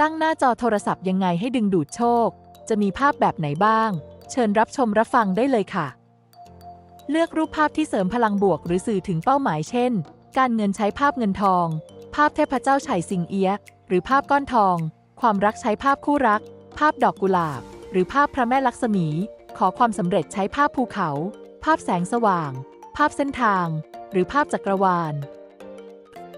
ตั้งหน้าจอโทรศัพท์ยังไงให้ดึงดูดโชค จะมีภาพแบบไหนบ้าง เชิญรับชมรับฟังได้เลยค่ะ เลือกรูปภาพที่เสริมพลังบวกหรือสื่อถึงเป้าหมายเช่น การเงินใช้ภาพเงินทอง ภาพเทพเจ้าไฉสิงเอียหรือภาพก้อนทอง ความรักใช้ภาพคู่รัก ภาพดอกกุหลาบ หรือภาพพระแม่ลักษมี ขอความสำเร็จใช้ภาพภูเขา ภาพแสงสว่าง ภาพเส้นทาง หรือภาพจักรวาล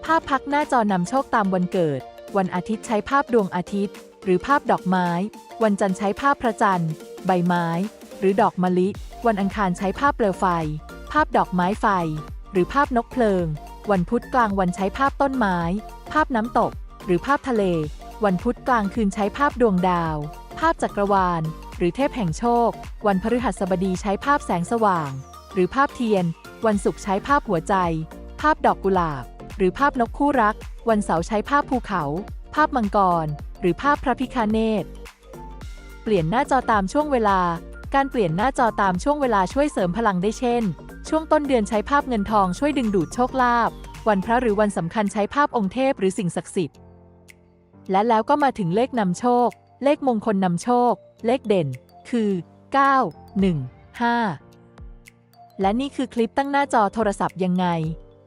ภาพพักหน้าจอนำโชคตามวันเกิด วันอาทิตย์ใช้ภาพดวงอาทิตย์ หรือภาพดอกไม้ วันจันทร์ใช้ภาพพระจันทร์ ใบไม้ หรือดอกมะลิ วันอังคารใช้ภาพเปลวไฟ ภาพดอกไม้ไฟ หรือภาพนกเพลิง วันพุธกลางวันใช้ภาพต้นไม้ ภาพน้ำตก หรือภาพทะเล วันพุธกลางคืนใช้ภาพดวงดาว ภาพจักรวาล หรือเทพแห่งโชค วันพฤหัสบดีใช้ภาพแสงสว่าง หรือภาพเทียน วันศุกร์ใช้ภาพหัวใจ ภาพดอกกุหลาบ รือภาพนกคู่รัก วันเสาร์ใช้ภาพภูเขา ภาพมังกร หรือภาพพระพิคเนตเปลี่ยนหน้าจอตามช่วงเวลา การเปลี่ยนหน้าจอตามช่วงเวลาช่วยเสริมพลังได้เช่น ช่วงต้นเดือนใช้ภาพเงินทองช่วยดึงดูดโชคลาภ วันพระหรือวันสำคัญใช้ภาพองค์เทพหรือสิ่งศักดิ์สิทธิ์ และแล้วก็มาถึงเลขนำโชค เลขมงคลนำโชค เลขเด่น คือ 9 1 5 และนี่คือคลิปตั้งหน้าจอโทรศัพท์ยังไง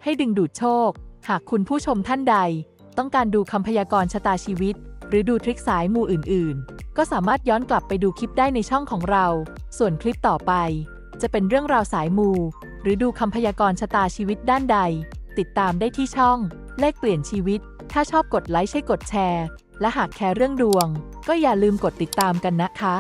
ให้ดึงดูดโชค หากคุณผู้ชมท่านใด ต้องการดูคำพยากรณ์ชะตาชีวิต หรือดูทริคสายมูอื่น ๆ ก็สามารถย้อนกลับไปดูคลิปได้ในช่องของเรา ส่วนคลิปต่อไป จะเป็นเรื่องราวสายมู หรือดูคำพยากรณ์ชะตาชีวิตด้านใด ติดตามได้ที่ช่อง เลขเปลี่ยนชีวิต ถ้าชอบกดไลค์ใช่กดแชร์ และหากแคร์เรื่องดวง ก็อย่าลืมกดติดตามกันนะคะ